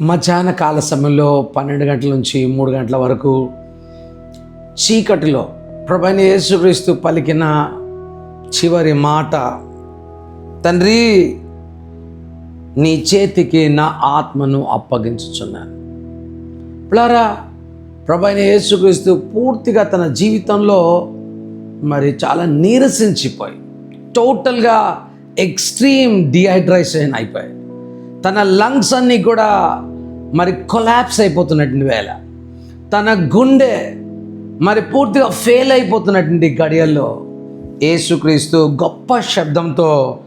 మధ్యాహ్న కాల సమయంలో పన్నెండు గంటల నుంచి మూడు గంటల వరకు చీకటిలో ప్రభైన యేసుక్రీస్తు పలికిన చివరి మాట తండ్రి నీ చేతికి నా ఆత్మను అప్పగించుచున్నాను. పిల్లరా ప్రభైన యేసుక్రీస్తు పూర్తిగా తన జీవితంలో మరి చాలా నీరసించిపోయి టోటల్గా ఎక్స్ట్రీమ్ డిహైడ్రేషన్ అయిపోయాయి తన లంగ్స్ అన్నీ కూడా మరి కొలాప్స్ అయిపోతున్నటువంటి వేళ. తన గుండె మరి పూర్తిగా ఫెయిల్ అయిపోతున్నటువంటి గడియల్లో యేసుక్రీస్తు గొప్ప శబ్దంతో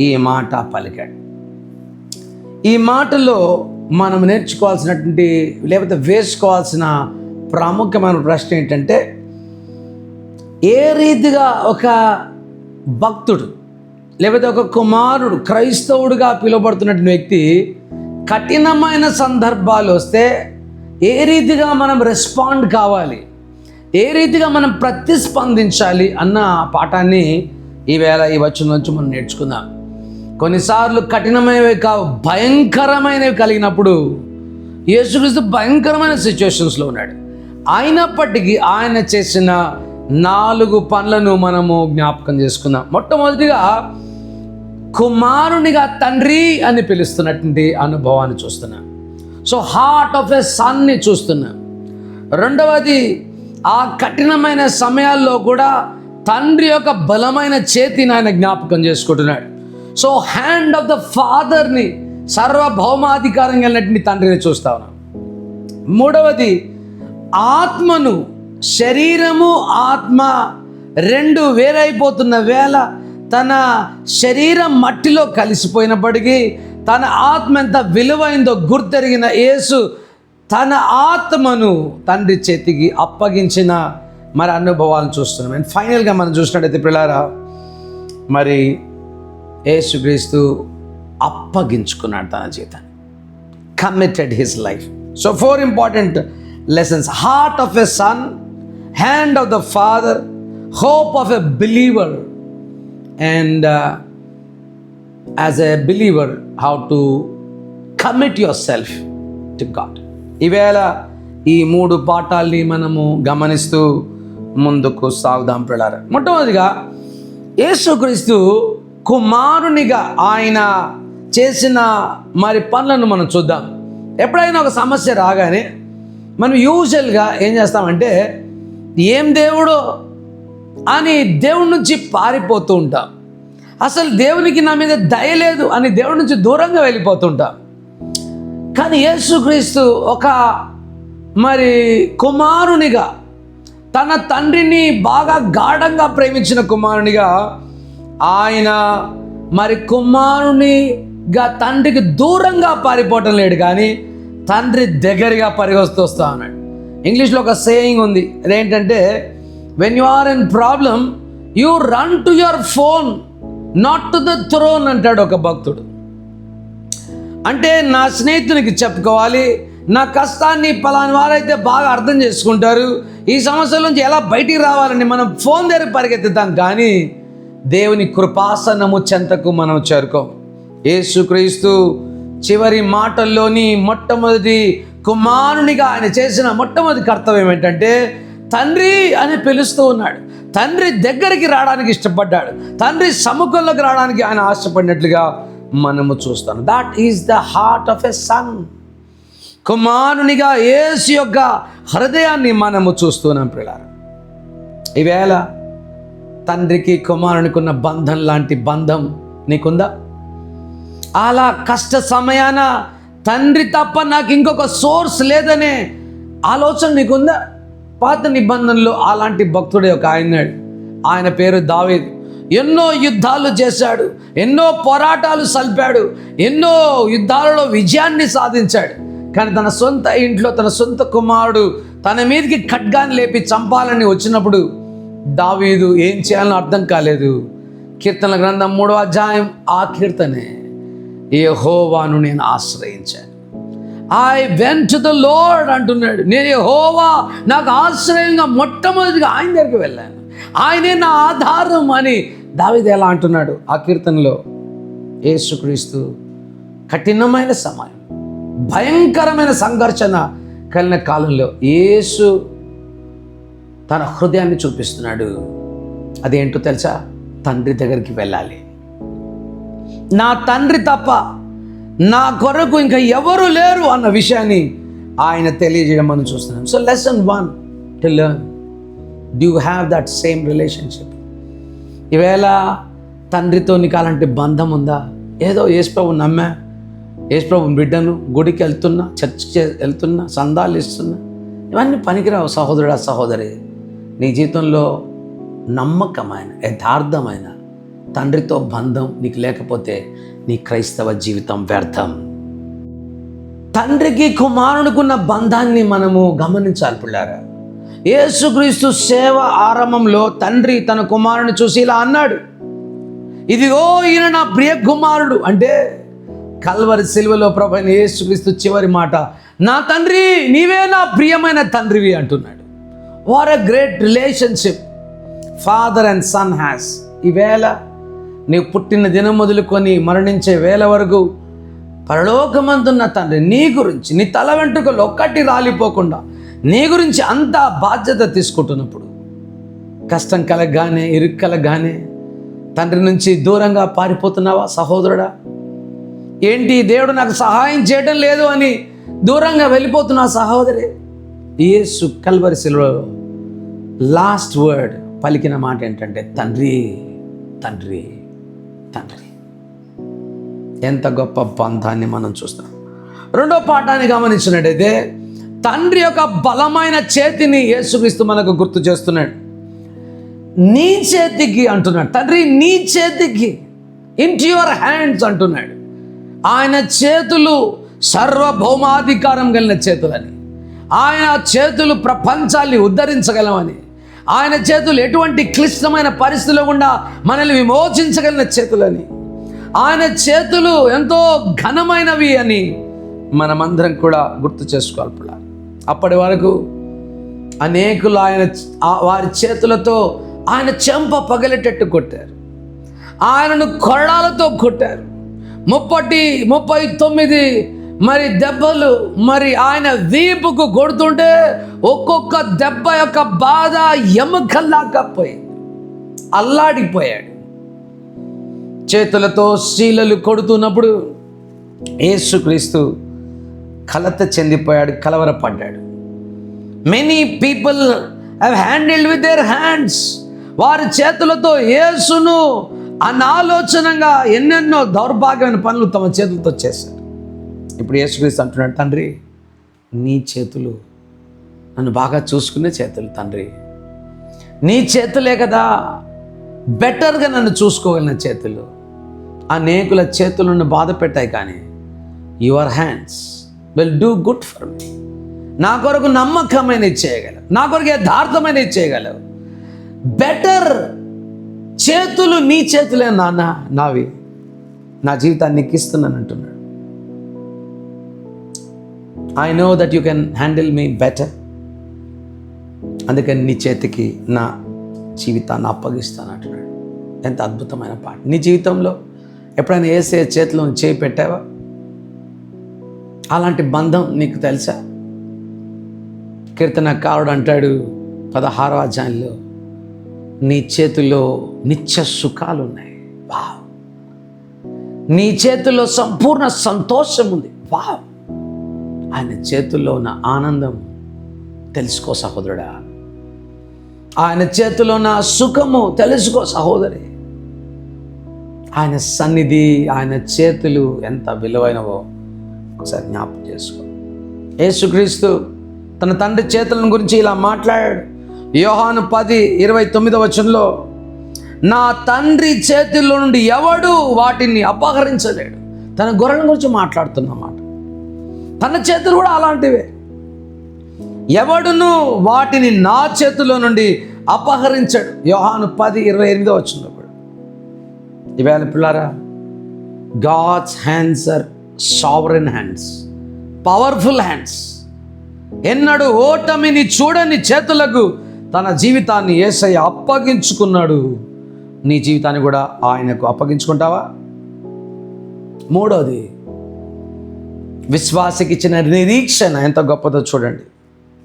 ఈ మాట పలికాడు. ఈ మాటలో మనం నేర్చుకోవాల్సినటువంటి లేకపోతే వేసుకోవాల్సిన ప్రాముఖ్యమైన ప్రశ్న ఏంటంటే ఏ రీతిగా ఒక భక్తుడు లేకపోతే ఒక కుమారుడు క్రైస్తవుడుగా పిలువబడుతున్నటువంటి వ్యక్తి కఠినమైన సందర్భాలు వస్తే ఏ రీతిగా మనం రెస్పాండ్ కావాలి? ఏ రీతిగా మనం ప్రతిస్పందించాలి అన్న పాఠాన్ని ఈవేళ ఈ వచ్చిన నుంచి మనం నేర్చుకుందాం. కొన్నిసార్లు కఠినమైనవి కావు భయంకరమైనవి కలిగినప్పుడు యేసుక్రీస్తు భయంకరమైన సిచ్యువేషన్స్లో ఉన్నాడు. అయినప్పటికీ ఆయన చేసిన నాలుగు పనులను మనము జ్ఞాపకం చేసుకుందాం. మొట్టమొదటిగా కుమారునిగా తండ్రి అని పిలుస్తున్నటువంటి అనుభవాన్ని చూస్తున్నాం. సో హార్ట్ ఆఫ్ ఎ సన్ని చూస్తున్నాం. రెండవది ఆ కఠినమైన సమయాల్లో కూడా తండ్రి యొక్క బలమైన చేతిని ఆయన జ్ఞాపకం చేసుకుంటున్నాడు. సో హ్యాండ్ ఆఫ్ ద ఫాదర్ని సర్వభౌమాధికారం కలిగినటువంటి తండ్రిని చూస్తా ఉన్నాం. మూడవది ఆత్మను శరీరము ఆత్మ రెండు వేరైపోతున్న వేళ తన శరీరం మట్టిలో కలిసిపోయినప్పటికీ తన ఆత్మ ఎంత విలువైందో గుర్తెరిగిన యేసు తన ఆత్మను తండ్రి చేతికి అప్పగించిన మరి అనుభవాలను చూస్తున్నాం. అండ్ ఫైనల్గా మనం చూసినట్టయితే పిల్లారా మరి యేసుక్రీస్తు అప్పగించుకున్నాడు తన జీవితాన్ని. Committed his life so four important lessons heart of a son hand of the father hope of a believer and as a believer how to commit yourself to God ఈవేళ ఈ మూడు పాఠాల్ని మనము గమనిస్తూ ముందుకు సాగుదాం పిల్లారు మొట్టమొదటిగా యేసుక్రీస్తు కుమారునిగా ఆయన చేసిన మరి పనులను మనం చూద్దాం. ఎప్పుడైనా ఒక సమస్య రాగానే మనం యూజువల్గా ఏం చేస్తామంటే ఏం దేవుడో అని దేవుడి నుంచి పారిపోతూ ఉంటాం. అసలు దేవునికి నా మీద దయ లేదు అని దేవుడి నుంచి దూరంగా వెళ్ళిపోతుంటాం. కానీ యేసుక్రీస్తు ఒక మరి కుమారునిగా తన తండ్రిని బాగా గాఢంగా ప్రేమించిన కుమారునిగా ఆయన మరి కుమారునిగా తండ్రికి దూరంగా పారిపోవటం లేడు కానీ తండ్రి దగ్గరగా పరిగొస్తూ వస్తా ఉన్నాడు. ఇంగ్లీష్లో ఒక సేయింగ్ ఉంది. అదేంటంటే when you are in problem you run to your phone not to the throne అంటాడు ఒక భక్తుడు. అంటే నా స్నేహితునికి చెప్పుకోవాలి నా కష్టాన్ని పలాని వారైతే బాగా అర్థం చేసుకుంటారు ఈ సమస్యల నుంచి ఎలా బయటికి రావాలని మనం ఫోన్ దగ్గర పరిగెత్తుతాం కానీ దేవుని కృపాసనము చెంతకు మనం చేరుకోం. యేసుక్రీస్తు చివరి మాటల్లోని మొట్టమొదటి కుమారునిగా ఆయన చేసిన మొట్టమొదటి కర్తవ్యం ఏంటంటే తండ్రి అని పిలుస్తూ ఉన్నాడు. తండ్రి దగ్గరికి రావడానికి ఇష్టపడ్డాడు. తండ్రి సముఖంలోకి రావడానికి ఆయన ఆశపడినట్లుగా మనము చూస్తాం. That is the heart of a son కుమారునిగా ఏసు యొక్క హృదయాన్ని మనము చూస్తున్నాం పిల్లలు ఈవేళ తండ్రికి కుమారునికి ఉన్న బంధం లాంటి బంధం నీకుందా? అలా కష్ట సమయాన తండ్రి తప్ప నాకు ఇంకొక సోర్స్ లేదనే ఆలోచన నీకుందా? పాత నిబంధనలో అలాంటి భక్తుడే ఒక ఆయన్నాడు ఆయన పేరు దావేదు. ఎన్నో యుద్ధాలు చేశాడు. ఎన్నో పోరాటాలు సల్పాడు. ఎన్నో యుద్ధాలలో విజయాన్ని సాధించాడు. కానీ తన సొంత ఇంట్లో తన సొంత కుమారుడు తన మీదకి ఖడ్గాన్ని లేపి చంపాలని వచ్చినప్పుడు దావీదు ఏం చేయాలని అర్థం కాలేదు. కీర్తన గ్రంథం మూడో అధ్యాయం ఆ కీర్తనే. యహోవాను నేను ఆశ్రయించాను. I went to the lord అంటున్నాడు. నేను యహోవా నాకు ఆశ్రయంగా మొట్టమొదటిగా ఆయన దగ్గరికి వెళ్ళాను. ఆయనే నా ఆధారం అని దావిది ఎలా అంటున్నాడు? ఆ కీర్తనలో యేసుక్రీస్తు కఠినమైన సమయం భయంకరమైన సంఘర్షణ కలిగిన కాలంలో యేసు తన హృదయాన్ని చూపిస్తున్నాడు. అదేంటో తెలుసా? తండ్రి దగ్గరికి వెళ్ళాలి. నా తండ్రి తప్ప నా కొరకు ఇంకా ఎవరు లేరు అన్న విషయాన్ని ఆయన తెలియజేయడం మనం చూస్తున్నాం so lesson one to learn do have that same relationship ఈవేళ తండ్రితో నీకు అలాంటి బంధం ఉందా? ఏదో యేసుప్రభు నమ్మా యేసుప్రభు బిడ్డను గుడికి వెళ్తున్నా చర్చికి వెళ్తున్నా సందాలు ఇస్తున్నా ఇవన్నీ పనికిరావు సహోదరుడా సహోదరి. నీ జీవితంలో నమ్మకమైన యథార్థమైన తండ్రితో బంధం నీకు లేకపోతే నీ క్రైస్తవ జీవితం వ్యర్థం. తండ్రికి కుమారునికున్న బంధాన్ని మనము గమనించాలి పిల్లారా. యేసుక్రీస్తు సేవ ఆరంభంలో తండ్రి తన కుమారుని చూసి ఇలా అన్నాడు. ఇదిగో ఈయన నా ప్రియ కుమారుడు అంటే కల్వరి సిలువలో ప్రభైన యేసుక్రీస్తు చివరి మాట నా తండ్రి నీవే నా ప్రియమైన తండ్రివి అంటున్నాడు. What a great relationship father and son has ఈవేళ నీవు పుట్టిన దినం మొదలుకొని మరణించే వేల వరకు పరలోకమందున్న తండ్రి నీ గురించి నీ తల వెంట్రుకలు ఒక్కటి రాలిపోకుండా నీ గురించి అంత బాధ్యత తీసుకుంటున్నప్పుడు కష్టం కలగగానే ఇరుక్కలగానే తండ్రి నుంచి దూరంగా పారిపోతున్నావా సహోదరుడా? ఏంటి దేవుడు నాకు సహాయం చేయడం లేదు అని దూరంగా వెళ్ళిపోతున్నా సహోదరి? యేసు కల్వరి సిలువలో లాస్ట్ వర్డ్ పలికిన మాట ఏంటంటే తండ్రి తండ్రి. తండ్రి. ఎంత గొప్ప బంధాన్ని మనం చూస్తాం. రెండో పాఠాన్ని గమనించినట్టయితే తండ్రి యొక్క బలమైన చేతిని యేసుక్రీస్తు మనకు గుర్తు చేస్తున్నాడు. నీ చేతికి అంటున్నాడు. తండ్రి నీ చేతికి ఇంట్ యువర్ హ్యాండ్స్ అంటున్నాడు. ఆయన చేతులు సర్వభౌమాధికారం కలిగిన చేతులని. ఆయన చేతులు ప్రపంచాన్ని ఉద్ధరించగలమని ఆయన చేతులు ఎటువంటి క్లిష్టమైన పరిస్థితుల్లో గుండా మనల్ని విమోచించగలిగిన చేతులని. ఆయన చేతులు ఎంతో ఘనమైనవి అని మనమందరం కూడా గుర్తు చేసుకోవాలి పిల్లలు. అప్పటి వరకు అనేకులు ఆయన వారి చేతులతో ఆయన చెంప పగలేటట్టు కొట్టారు. ఆయనను కొరడాలతో కొట్టారు. ముప్పటి ముప్పై తొమ్మిది మరి దెబ్బలు మరి ఆయన వీపుకు కొడుతుంటే ఒక్కొక్క దెబ్బ యొక్క బాధ ఎముకల్లాగా పోయింది. అల్లాడిపోయాడు. చేతులతో శీలలు కొడుతున్నప్పుడు యేసుక్రీస్తు కలత చెందిపోయాడు కలవరపడ్డాడు. Many people have handled with their hands వారి చేతులతో యేసును అనాలోచనంగా ఎన్నెన్నో దౌర్భాగ్యమైన పనులు తమ చేతులతో చేశారు. ఇప్పుడు యేసుక్రీస్తు అంటున్నాడు తండ్రి నీ చేతులు నన్ను బాగా చూసుకునే చేతులు తండ్రి. నీ చేతులే కదా బెటర్గా నన్ను చూసుకోగలిగిన చేతులు. అనేకుల చేతులు నన్ను బాధ పెట్టాయి కానీ your hands will do good for me. నా కొరకు నమ్మకమైన చేయగలవు. నా కొరకు యథార్థమైన చేయగలవు. బెటర్ చేతులు నీ చేతులే నాన్న నావి. నా జీవితాన్ని నీకు ఇస్తున్నాను అంటున్నాడు. I know that you can handle me better అందుకని నీ చేతికి నా జీవితాన్ని అప్పగిస్తాను అంటున్నాడు. ఎంత అద్భుతమైన పాట. నీ జీవితంలో ఎప్పుడైనా వేసే చేతిలో చేయి పెట్టావా? అలాంటి బంధం నీకు తెలుసా? కీర్తనకారుడు అంటాడు పదహారవ అధ్యాయంలో నీ చేతిలో నిత్య సుఖాలు ఉన్నాయి. వావ్. నీ చేతిలో సంపూర్ణ సంతోషం ఉంది. వావ్. ఆయన చేతుల్లో ఉన్న ఆనందం తెలుసుకో సహోదరుడా. ఆయన చేతిలో ఉన్న సుఖము తెలుసుకో సహోదరి. ఆయన సన్నిధి ఆయన చేతులు ఎంత విలువైనవో ఒకసారి జ్ఞాపకం చేసుకో. యేసుక్రీస్తు తన తండ్రి చేతులను గురించి ఇలా మాట్లాడాడు. యోహాను పది ఇరవై తొమ్మిదవ వచనంలో నా తండ్రి చేతుల్లో నుండి ఎవడు వాటిని అపహరించలేడు. తన గొర్రెల గురించి మాట్లాడుతున్నమాట. తన చేతులు కూడా అలాంటివే. ఎవడును వాటిని నా చేతిలో నుండి అపహరించడు. యోహాను పది ఇరవై ఎనిమిదో వచ్చింది ఇవేళ పిల్లారా God's hands are sovereign hands powerful hands ఎన్నడు ఓటమిని చూడని చేతులకు తన జీవితాన్ని ఏసయ్య అప్పగించుకున్నాడు. నీ జీవితాన్ని కూడా ఆయనకు అప్పగించుకుంటావా? మూడోది విశ్వాసకి ఇచ్చిన నిరీక్షణ ఎంత గొప్పదో చూడండి.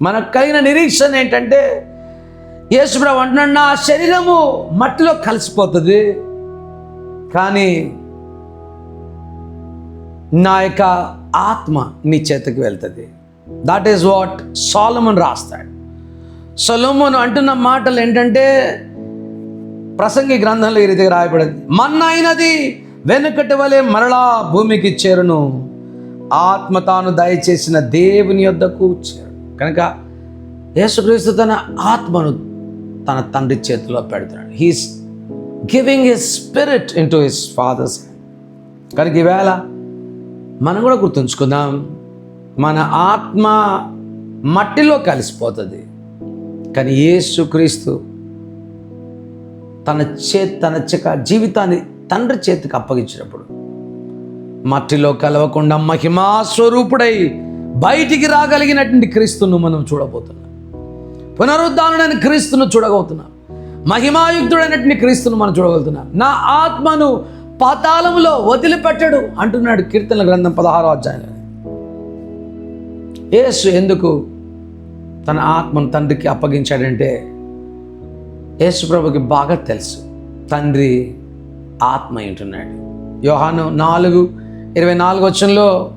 మనకు కలిగిన నిరీక్షణ ఏంటంటే యేసుప్రభు అంటున్నాడు నా శరీరము మట్టిలో కలిసిపోతుంది కానీ నా యొక్క ఆత్మ నీ చేతికి వెళ్తుంది. దట్ ఈస్ వాట్ సోలమన్ రాస్తాడు. సొలోమోను అంటున్న మాటలు ఏంటంటే ప్రసంగి గ్రంథంలో ఈ రీతిగా రాయబడింది. మన్నైనది వెనుకటి వలె మరలా భూమికి చేరును. ఆత్మ తాను దయచేసిన దేవుని యొద్దకు చేరు కనుక యేసుక్రీస్తు తన ఆత్మను తన తండ్రి చేతిలో పెడుతున్నాడు. He's giving his spirit into his father's కనుక ఈవేళ మనం కూడా గుర్తుంచుకుందాం మన ఆత్మ మట్టిలో కలిసిపోతుంది. కానీ యేసుక్రీస్తు తన చే తన చెక జీవితాన్ని తండ్రి చేతికి అప్పగించినప్పుడు మట్టిలో కలవకుండా మహిమా స్వరూపుడై బయటికి రాగలిగినటువంటి క్రీస్తును మనం చూడబోతున్నాం. పునరుద్ధానుడైన క్రీస్తును చూడబోతున్నాం మహిమాయుక్తుడైనటువంటి క్రీస్తును మనం చూడగలుగుతున్నాం. నా ఆత్మను పాతాళములో వదిలిపెట్టడు అంటున్నాడు కీర్తన గ్రంథం పదహారో అధ్యాయంలో. యేసు ఎందుకు తన ఆత్మను తండ్రికి అప్పగించాడంటే యేసు ప్రభుకి బాగా తెలుసు. తండ్రి ఆత్మ ఏంటున్నాడు యోహాను నాలుగు ఇరవై నాలుగు వచ్చంలో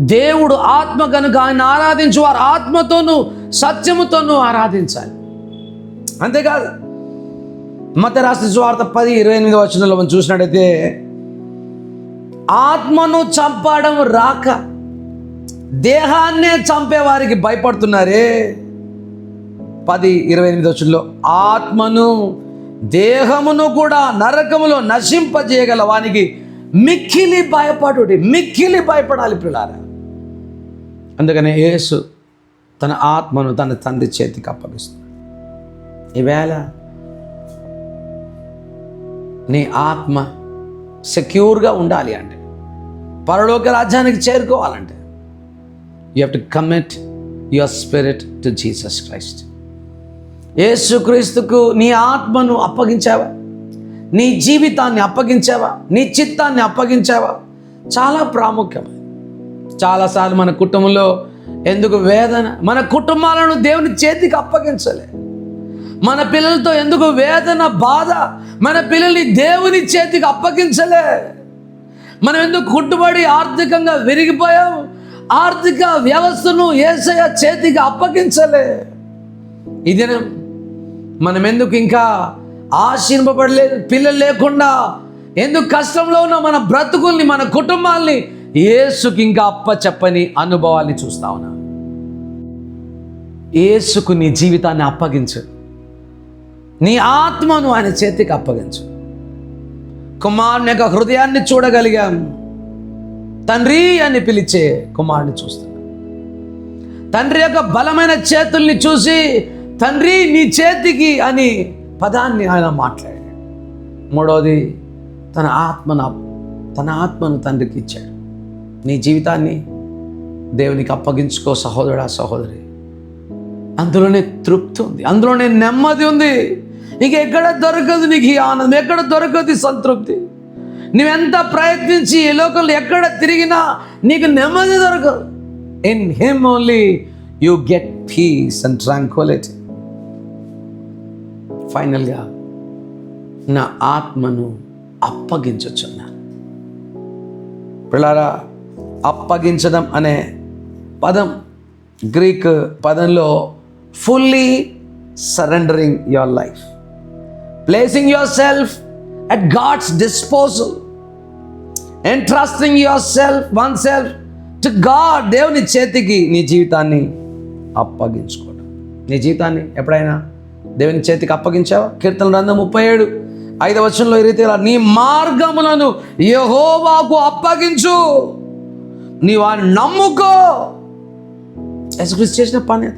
దేవుడు ఆత్మ కనుక ఆయన ఆరాధించు వారు ఆత్మతోనూ సత్యముతోనూ ఆరాధించాలి. అంతేకాదు మత రాష్ట్ర స్వార్థ పది ఇరవై ఎనిమిది వచనంలో మనం చూసినట్టయితే ఆత్మను చంపడం రాక దేహాన్నే చంపే వారికి భయపడుతున్నారే? పది ఇరవై ఎనిమిది వచ్చుల్లో ఆత్మను దేహమును కూడా నరకములో నశింపజేయగల వానికి మిక్కిలి భయపడుడి మిక్కిలి భయపడాలి పిల్లారా. అందుకనే యేసు తన ఆత్మను తన తండ్రి చేతికి అప్పగిస్తున్నాడు. ఈవేళ నీ ఆత్మ సెక్యూర్గా ఉండాలి అంటే పరలోక రాజ్యానికి చేరుకోవాలంటే you have to commit your spirit to Jesus Christ యేసుక్రీస్తుకు నీ ఆత్మను అప్పగించావా? నీ జీవితాన్ని అప్పగించావా? నీ చిత్తాన్ని అప్పగించావా? చాలా ప్రాముఖ్యమైనది చాలాసార్లు మన కుటుంబంలో ఎందుకు వేదన? మన కుటుంబాలను దేవుని చేతికి అప్పగించలే. మన పిల్లలతో ఎందుకు వేదన బాధ? మన పిల్లల్ని దేవుని చేతికి అప్పగించలే. మనం ఎందుకు కుట్టుబడి ఆర్థికంగా విరిగిపోయాం? ఆర్థిక వ్యవస్థను ఏసయ చేతికి అప్పగించలే. ఇదే మనం ఎందుకు ఇంకా ఆశీర్వపడలేదు పిల్లలు లేకుండా ఎందుకు కష్టంలో ఉన్న? మన బ్రతుకుల్ని మన కుటుంబాల్ని. ఏసుకి ఇంకా అప్ప చెప్పని అనుభవాల్ని చూస్తా ఉన్నా. ఏసుకు నీ జీవితాన్ని అప్పగించు. నీ ఆత్మను ఆయన చేతికి అప్పగించు. కుమారుని యొక్క హృదయాన్ని చూడగలిగాం. తండ్రి అని పిలిచే కుమారుని చూస్తున్నాం. తండ్రి యొక్క బలమైన చేతుల్ని చూసి తండ్రి నీ చేతికి అని పదాన్ని ఆయన మాట్లాడాడు. మూడవది తన ఆత్మను తన ఆత్మను తండ్రికి ఇచ్చాడు. నీ జీవితాన్ని దేవునికి అప్పగించుకో సహోదరుడా సహోదరి. అందులోనే తృప్తి ఉంది అందులోనే నెమ్మది ఉంది. నీకు ఎక్కడ దొరకదు నీకు ఈ ఆనందం ఎక్కడ దొరకదు సంతృప్తి. నువ్వెంత ప్రయత్నించి ఈ లోకంలో ఎక్కడ తిరిగినా నీకు నెమ్మది దొరకదు. In him only you get peace and tranquillity ఫైనల్గా నా ఆత్మను అప్పగించొచ్చున్నాను పిల్లారా అప్పగించడం అనే పదం గ్రీక్ పదంలో fully surrendering your life placing yourself at God's disposal entrusting yourself oneself to God దేవుని చేతికి నీ జీవితాన్ని అప్పగించుకోవడం. నీ జీవితాన్ని ఎప్పుడైనా దేవుని చేతికి అప్పగించావా? కీర్తన రంధం ముప్పై ఏడు. ఐదవ వచనంలో ఈ రీతిగా నీ మార్గములను యహోవాకు అప్పగించు. నీ వారిని నమ్ముకో. యేసుక్రీస్తు చేసిన పని అది.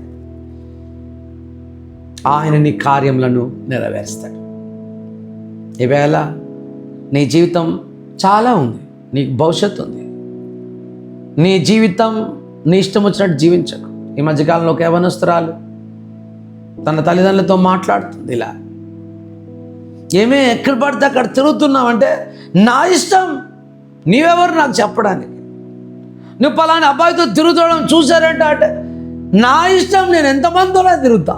ఆయన నీ కార్యములను నెరవేరుస్తాడు. ఈవేళ నీ జీవితం చాలా ఉంది. నీకు భవిష్యత్తు ఉంది. నీ జీవితం నీ ఇష్టం వచ్చినట్టు జీవించకు. ఈ మధ్యకాలంలో ఒక యవనస్తురాలు తన తల్లిదండ్రులతో మాట్లాడుతుంది ఇలా. ఏమే ఎక్కడ పడితే అక్కడ తిరుగుతున్నావంటే నా ఇష్టం నీవెవరు నాకు చెప్పడానికి? నువ్వు పలాని అబ్బాయితో తిరుగుతాడం చూసారంట అంటే నా ఇష్టం నేను ఎంతమందితోనే తిరుగుతా?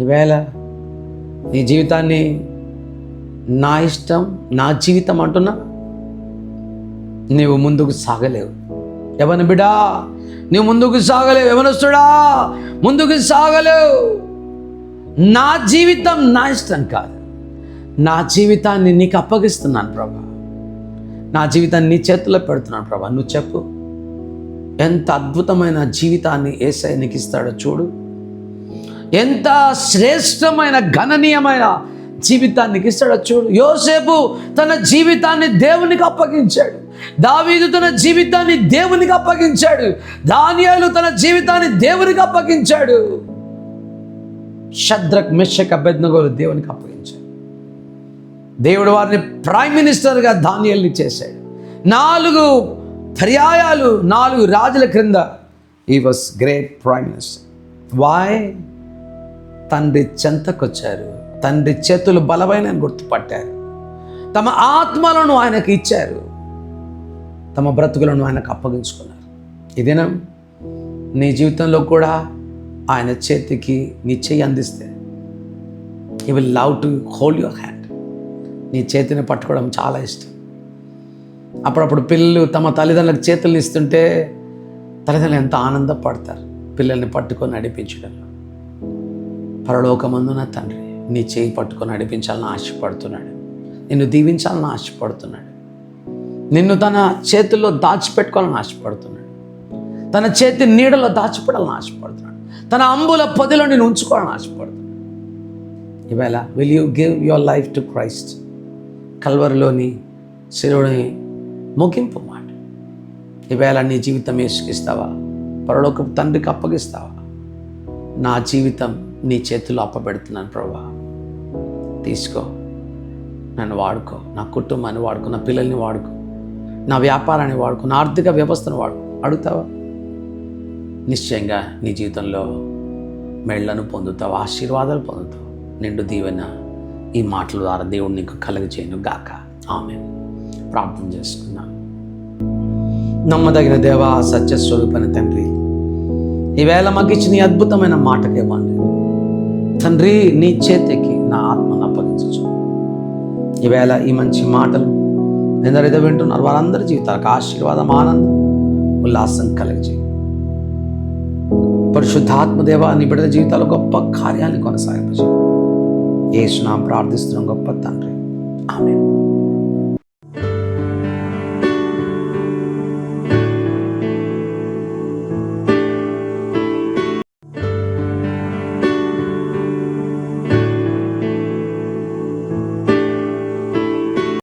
ఈవేళ నీ జీవితాన్ని నా ఇష్టం నా జీవితం అంటున్నా? నీవు ముందుకు సాగలేవు. ఎవరిని బిడా? నువ్వు ముందుకు సాగలేవు. ఎవనొస్తుడా ముందుకు సాగలేవు. నా జీవితం నా ఇష్టం కాదు. నా జీవితాన్ని నీకు అప్పగిస్తున్నాను ప్రభా. నా జీవితాన్ని నీ చేతిలో పెడుతున్నాను ప్రభా. నువ్వు చెప్పు. ఎంత అద్భుతమైన జీవితాన్ని ఏసై నీకు ఇస్తాడో చూడు. ఎంత శ్రేష్టమైన గణనీయమైన జీవితాన్ని ఇస్తాడో చూడు. యోసేపు తన జీవితాన్ని దేవునికి అప్పగించాడు. దావీదు తన జీవితాన్ని దేవునికి అప్పగించాడు. దానియాలు తన జీవితాన్ని దేవునికి అప్పగించాడు. శద్రక్ మిషక్ అభ్యర్థనగోలు దేవునికి అప్పగించాడు దేవుడు వారిని ప్రైమ్ మినిస్టర్గా దానియల్ని చేశాడు. నాలుగు పర్యాయాలు నాలుగు రాజుల క్రింద ఈ వాస్ గ్రేట్ ప్రైమ్ మినిస్టర్ వాయ్ తండ్రి చెంతకొచ్చారు. తండ్రి చేతులు బలమైన గుర్తుపట్టారు. తమ ఆత్మలను ఆయనకు ఇచ్చారు. తమ బ్రతుకులను ఆయనకు అప్పగించుకున్నారు. ఇదేనా నీ జీవితంలో కూడా ఆయన చేతికి నీ చెయ్యి అందిస్తే he will love to hold your hand నీ చేతిని పట్టుకోవడం చాలా ఇష్టం. అప్పుడప్పుడు పిల్లలు తమ తల్లిదండ్రులకు చేతులు ఇస్తుంటే తల్లిదండ్రులు ఎంత ఆనందపడతారు పిల్లల్ని పట్టుకొని నడిపించడంలో పరలోకమందున తండ్రి నీ చేయి పట్టుకొని నడిపించాలని ఆశపడుతున్నాడు. నిన్ను దీవించాలని ఆశపడుతున్నాడు. నిన్ను తన చేతుల్లో దాచిపెట్టుకోవాలని ఆశపడుతున్నాడు. తన చేతి నీడలో దాచిపెట్టాలని ఆశపడుతున్నాడు. తన అంబుల పొదిలో నేను ఉంచుకోవాలని ఆశపడుతున్నాడు. ఈవేళ will you give your life to Christ కల్వరిలోని శిలువుని ముగింపు మాట. ఈవేళ నీ జీవితం వేసుకిస్తావా పరలోకపు తండ్రికి అప్పగిస్తావా? నా జీవితం నీ చేతిలో అప్పబెడుతున్నాను ప్రభా. తీసుకో. నన్ను వాడుకో. నా కుటుంబాన్ని వాడుకో. నా పిల్లల్ని వాడుకో. నా వ్యాపారాన్ని వాడుకో నా ఆర్థిక వ్యవస్థను వాడుకో అడుగుతావా? నిశ్చయంగా నీ జీవితంలో మెళ్ళను పొందుతావు ఆశీర్వాదాలు పొందుతావు. నిండు దీవెన ఈ మాటల ద్వారా దేవుడు నీకు కలగచేయను గాక. ఆమె ప్రార్థన చేసుకున్నాను నమ్మదగిన దేవ సత్యస్వరూపైన తండ్రి ఈవేళ మాకు ఇచ్చిన ఈ అద్భుతమైన వాళ్ళు తండ్రి నీ చేతికి నా ఆత్మను అప్పగించు ఈవేళ ఈ మంచి మాటలు ఎందరైతే వింటున్నారు వారందరి జీవితాలకు ఆశీర్వాదం ఆనందం ఉల్లాసం కలిగజేయి పరిశుద్ధాత్మదేవ నీ బిడ్డల జీవితాలు గొప్ప కార్యాన్ని కొనసాగించు ఏసునాం ప్రార్థిస్తున్నాం గొప్ప తండ్రి. ఆమె